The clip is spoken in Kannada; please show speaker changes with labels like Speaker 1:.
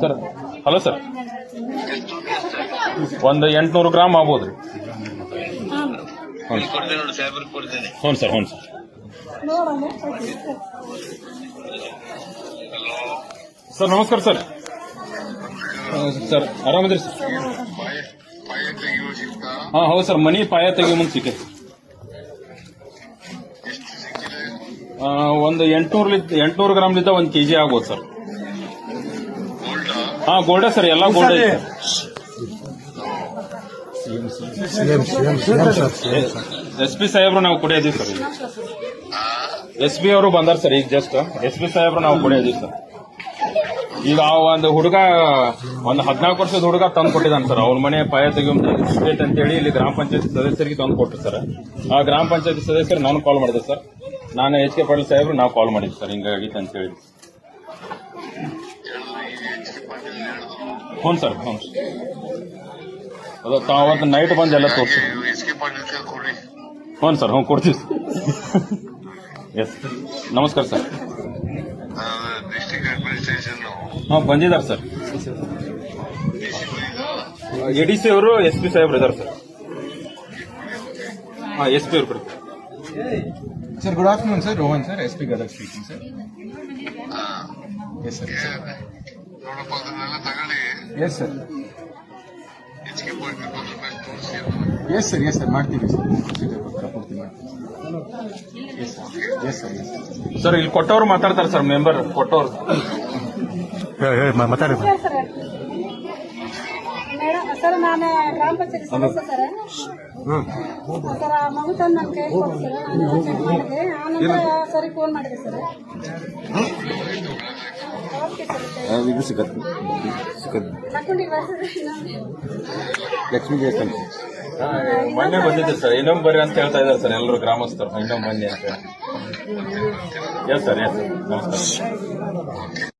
Speaker 1: Sir, hello sir. ಒಂದು ಎಂಟ್ನೂರು ಗ್ರಾಮ್ ಆಗ್ಬೋದು ಹ್ಞೂ ಸರ್. ಹ್ಞೂ ಸರ್ ಸರ್. ನಮಸ್ಕಾರ ಸರ್. ಸರ್, ಆರಾಮದ್ರಿ ಸರ್? ಹಾಂ, ಹೌದು ಸರ್, ಮನಿ ಪಾಯ ತೆಗಿಯೋ ಮುಂದೆ ಸಿಕ್ಕೈತೆ. ಒಂದು ಎಂಟ್ನೂರು ಎಂಟುನೂರು ಗ್ರಾಮ್ಲಿದ್ದ ಒಂದು ಕೆ ಜಿ ಆಗ್ಬೋದು ಸರ್. ಹಾಂ ಗೋಲ್ಡೆ ಸರ್, ಎಲ್ಲ ಗೋಲ್ಡ್ ಎಸ್ ಪಿ ಸಾಹೇಬ್ರು ನಾವು ಕುಡಿಯೋದೀವಿ ಸರ್ ಎಸ್ ಪಿ ಅವರು ಬಂದಾರ ಸರ್ ಈಗ ಜಸ್ಟ್ ಎಸ್ ಪಿ ಸಾಹೇಬ್ರು ನಾವು ಕುಡಿಯೋದೀವಿ ಸರ್. ಈಗ ಆ ಒಂದು ಹುಡುಗ, ಒಂದು ಹದಿನಾಲ್ಕು ವರ್ಷದ ಹುಡುಗ ತಂದು ಕೊಟ್ಟಿದ್ದಾನೆ ಸರ್. ಅವ್ರ ಮನೆ ಪಾಯ ಅಂತ ಅಂತೇಳಿ ಇಲ್ಲಿ ಗ್ರಾಮ ಪಂಚಾಯತ್ ಸದಸ್ಯರಿಗೆ ತಂದು ಕೊಟ್ಟರು ಸರ್. ಆ ಗ್ರಾಮ ಪಂಚಾಯತ್ ಸದಸ್ಯರು ನಾನು ಕಾಲ್ ಮಾಡಿದೆ ಸರ್. ನಾನು ಎಚ್ ಕೆ ಪಾಟೀಲ್ ಸಾಹೇಬ್ರು, ನಾವು ಕಾಲ್ ಮಾಡಿದ್ವಿ ಸರ್. ಹಿಂಗಾಗಿತ್ತು ಅಂತ ಹೇಳಿ
Speaker 2: ಹೇಳಿದ್ರು ಈಗ ಎಚ್ ಕೆ ಪಾಟೀಲ್ ಹೇಳಿದ್ರು
Speaker 1: ಹ್ಞೂ ಸರ್ ಹ್ಞೂ ಅದು ತಾವು ಅವತ್ತು ನೈಟ್ ಬಂದು ಎಲ್ಲ ತೋರಿಸಿ.
Speaker 2: ಎಚ್ ಕೆ ಪಾಟೀಲ್ ಕೈ ಕೊಡ್ರಿ
Speaker 1: ಹ್ಞೂ ಸರ್ ಹ್ಞೂ ಕೊಡ್ತೀವಿ ಎಸ್ ನಮಸ್ಕಾರ ಸರ್.
Speaker 2: ಡಿಸ್ಟ್ರಿಕ್ಟ್ ಅಡ್ಮಿನಿಸ್ಟ್ರೇಷನ್
Speaker 1: ಹಾಂ ಬಂದಿದ್ದಾರೆ ಸರ್. ಎ ಡಿ ಸಿ ಅವರು ಎಸ್ ಪಿ ಸಾಹೇಬ್ರು ಇದ್ದಾರೆ ಸರ್. ಹಾಂ ಎಸ್ ಪಿ ಅವರು ಕೊಡಿ
Speaker 3: Sir, sir Rohan sir S P Gadak speaking sir yes sir.
Speaker 2: ನೋಡಪ್ಪ ಅದನ್ನೆಲ್ಲ ತಗೊಳ್ಳಿ ತೋರಿಸಿ.
Speaker 3: ಮಾಡ್ತೀವಿ ಸರ್ ಪೂರ್ತಿ ಮಾಡ್ತೀವಿ yes sir yes sir yes sir
Speaker 1: sir ಇಲ್ಲಿ ಕೊಟ್ಟವ್ರು ಮಾತಾಡ್ತಾರೆ ಸರ್ ಮೆಂಬರ್ ಕೊಟ್ಟವ್ರು.
Speaker 3: ಮಾತಾಡಿ
Speaker 4: ಸರ್ ನಾನು ಗ್ರಾಮ ಪಂಚಾಯತ್ ಸದಸ್ಯ ಸರ್. ಮಗು ತಂದು ನನ್ನ ಕೈ ಆನಂತರ ಸರಿ ಫೋನ್ ಮಾಡಿದೆ ಸರ್.
Speaker 3: ಇದು ಸಿಗತ್ತೆ ಸಿಗತ್ತೆ ಲಕ್ಷ್ಮೀ ದೇವಸ್ಥಾನ.
Speaker 1: ಮೊನ್ನೆ ಬಂದಿದ್ದೆ ಸರ್. ಇನ್ನೊಮ್ಮೆ ಬರ್ರಿ ಅಂತ ಹೇಳ್ತಾ ಇದ್ದಾರೆ ಸರ್ ಎಲ್ಲರೂ ಗ್ರಾಮಸ್ಥರು. ಇನ್ನೊಮ್ಮೆ ಬನ್ನಿ ಅಂತ ಎಸ್ ಸರ್ ಎಸ್ ನಮಸ್ಕಾರ.